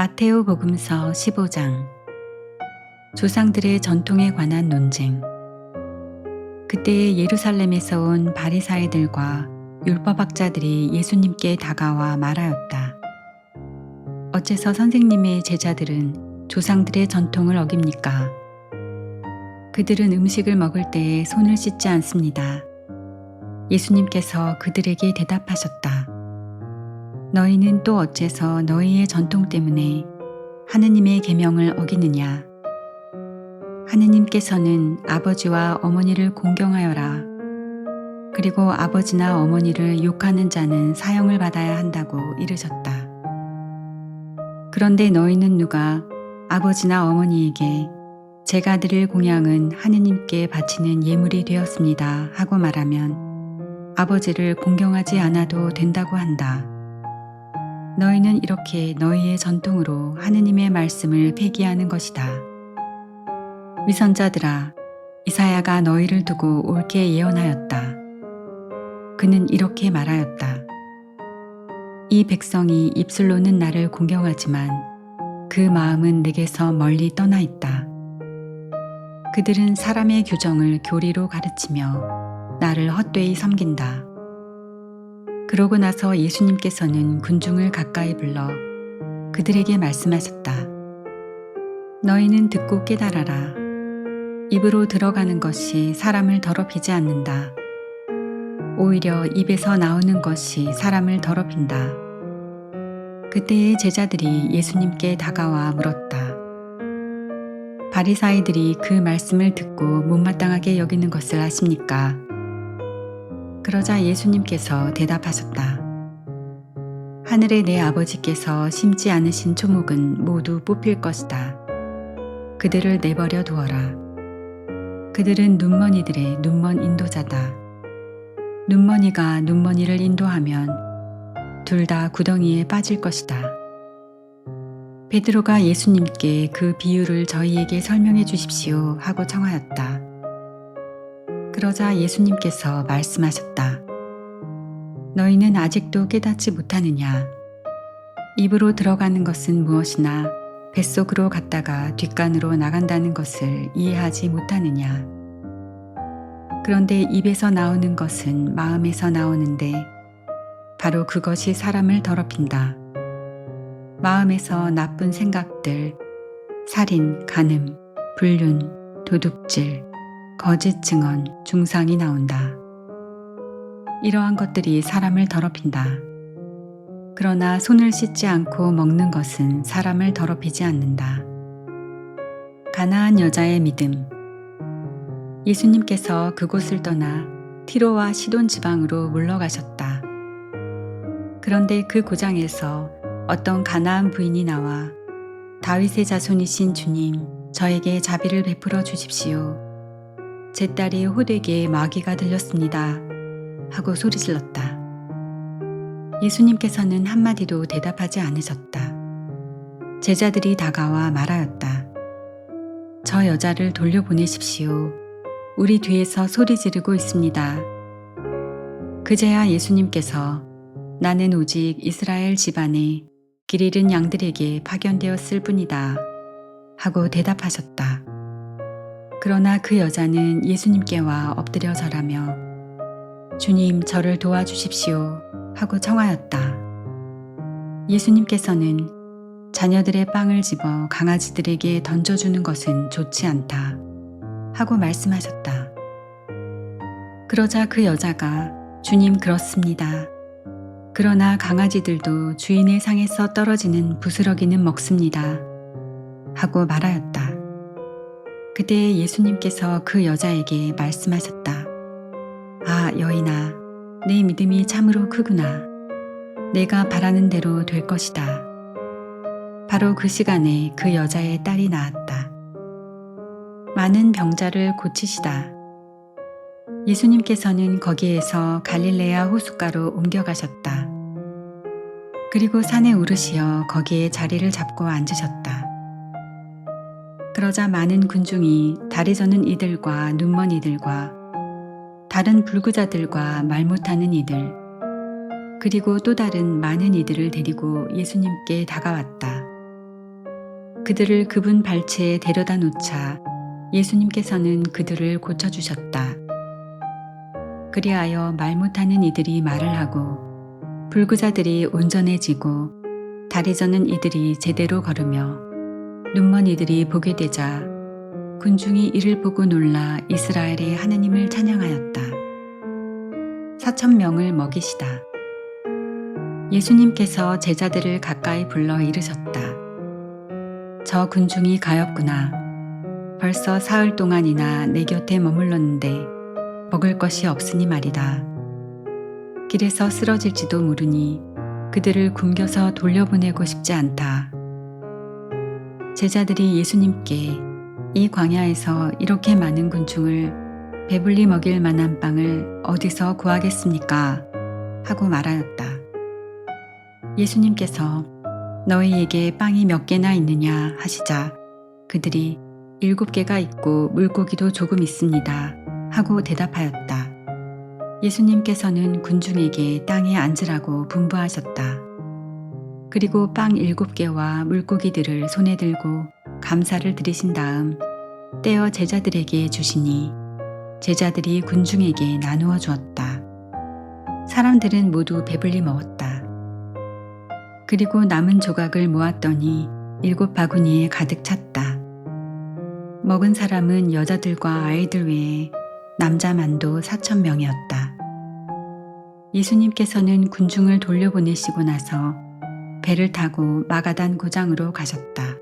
마테오 복음서 15장 조상들의 전통에 관한 논쟁 그때에 예루살렘에서 온 바리사이들과 율법학자들이 예수님께 다가와 말하였다. 어째서 선생님의 제자들은 조상들의 전통을 어깁니까? 그들은 음식을 먹을 때에 손을 씻지 않습니다. 예수님께서 그들에게 대답하셨다. 너희는 또 어째서 너희의 전통 때문에 하느님의 계명을 어기느냐? 하느님께서는 아버지와 어머니를 공경하여라. 그리고 아버지나 어머니를 욕하는 자는 사형을 받아야 한다고 이르셨다. 그런데 너희는 누가 아버지나 어머니에게 제가 드릴 공양은 하느님께 바치는 예물이 되었습니다 하고 말하면 아버지를 공경하지 않아도 된다고 한다. 너희는 이렇게 너희의 전통으로 하느님의 말씀을 폐기하는 것이다. 위선자들아, 이사야가 너희를 두고 옳게 예언하였다. 그는 이렇게 말하였다. 이 백성이 입술로는 나를 공경하지만 그 마음은 내게서 멀리 떠나 있다. 그들은 사람의 규정을 교리로 가르치며 나를 헛되이 섬긴다. 그러고 나서 예수님께서는 군중을 가까이 불러 그들에게 말씀하셨다. 너희는 듣고 깨달아라. 입으로 들어가는 것이 사람을 더럽히지 않는다. 오히려 입에서 나오는 것이 사람을 더럽힌다. 그때의 제자들이 예수님께 다가와 물었다. 바리사이들이 그 말씀을 듣고 못마땅하게 여기는 것을 아십니까? 그러자 예수님께서 대답하셨다. 하늘의 내 아버지께서 심지 않으신 초목은 모두 뽑힐 것이다. 그들을 내버려 두어라. 그들은 눈머니들의 눈먼 인도자다. 눈머니가 눈머니를 인도하면 둘 다 구덩이에 빠질 것이다. 베드로가 예수님께 그 비유를 저희에게 설명해 주십시오 하고 청하였다. 그러자 예수님께서 말씀하셨다. 너희는 아직도 깨닫지 못하느냐? 입으로 들어가는 것은 무엇이나 뱃속으로 갔다가 뒷간으로 나간다는 것을 이해하지 못하느냐? 그런데 입에서 나오는 것은 마음에서 나오는데 바로 그것이 사람을 더럽힌다. 마음에서 나쁜 생각들, 살인, 간음, 불륜, 도둑질, 거짓 증언, 중상이 나온다. 이러한 것들이 사람을 더럽힌다. 그러나 손을 씻지 않고 먹는 것은 사람을 더럽히지 않는다. 가나안 여자의 믿음. 예수님께서 그곳을 떠나 티로와 시돈 지방으로 물러가셨다. 그런데 그 고장에서 어떤 가나안 부인이 나와 다윗의 자손이신 주님, 저에게 자비를 베풀어 주십시오. 제 딸이 호되게 마귀가 들렸습니다. 하고 소리질렀다. 예수님께서는 한마디도 대답하지 않으셨다. 제자들이 다가와 말하였다. 저 여자를 돌려보내십시오. 우리 뒤에서 소리 지르고 있습니다. 그제야 예수님께서 나는 오직 이스라엘 집안에 길 잃은 양들에게 파견되었을 뿐이다. 하고 대답하셨다. 그러나 그 여자는 예수님께 와 엎드려 절하며 주님 저를 도와주십시오 하고 청하였다. 예수님께서는 자녀들의 빵을 집어 강아지들에게 던져주는 것은 좋지 않다 하고 말씀하셨다. 그러자 그 여자가 주님 그렇습니다. 그러나 강아지들도 주인의 상에서 떨어지는 부스러기는 먹습니다. 하고 말하였다. 그때 예수님께서 그 여자에게 말씀하셨다. 아, 여인아, 내 믿음이 참으로 크구나. 내가 바라는 대로 될 것이다. 바로 그 시간에 그 여자의 딸이 나았다. 많은 병자를 고치시다. 예수님께서는 거기에서 갈릴레아 호숫가로 옮겨가셨다. 그리고 산에 오르시어 거기에 자리를 잡고 앉으셨다. 그러자 많은 군중이 다리 저는 이들과 눈먼 이들과 다른 불구자들과 말 못하는 이들, 그리고 또 다른 많은 이들을 데리고 예수님께 다가왔다. 그들을 그분 발치에 데려다 놓자 예수님께서는 그들을 고쳐주셨다. 그리하여 말 못하는 이들이 말을 하고 불구자들이 온전해지고 다리 저는 이들이 제대로 걸으며 눈먼 이들이 보게 되자 군중이 이를 보고 놀라 이스라엘의 하느님을 찬양하였다. 사천 명을 먹이시다. 예수님께서 제자들을 가까이 불러 이르셨다. 저 군중이 가엾구나. 벌써 사흘 동안이나 내 곁에 머물렀는데 먹을 것이 없으니 말이다. 길에서 쓰러질지도 모르니 그들을 굶겨서 돌려보내고 싶지 않다. 제자들이 예수님께 이 광야에서 이렇게 많은 군중을 배불리 먹일 만한 빵을 어디서 구하겠습니까? 하고 말하였다. 예수님께서 너희에게 빵이 몇 개나 있느냐 하시자 그들이 일곱 개가 있고 물고기도 조금 있습니다. 하고 대답하였다. 예수님께서는 군중에게 땅에 앉으라고 분부하셨다. 그리고 빵 일곱 개와 물고기들을 손에 들고 감사를 드리신 다음 떼어 제자들에게 주시니 제자들이 군중에게 나누어 주었다. 사람들은 모두 배불리 먹었다. 그리고 남은 조각을 모았더니 일곱 바구니에 가득 찼다. 먹은 사람은 여자들과 아이들 외에 남자만도 사천 명이었다. 예수님께서는 군중을 돌려보내시고 나서 배를 타고 마가단 고장으로 가셨다.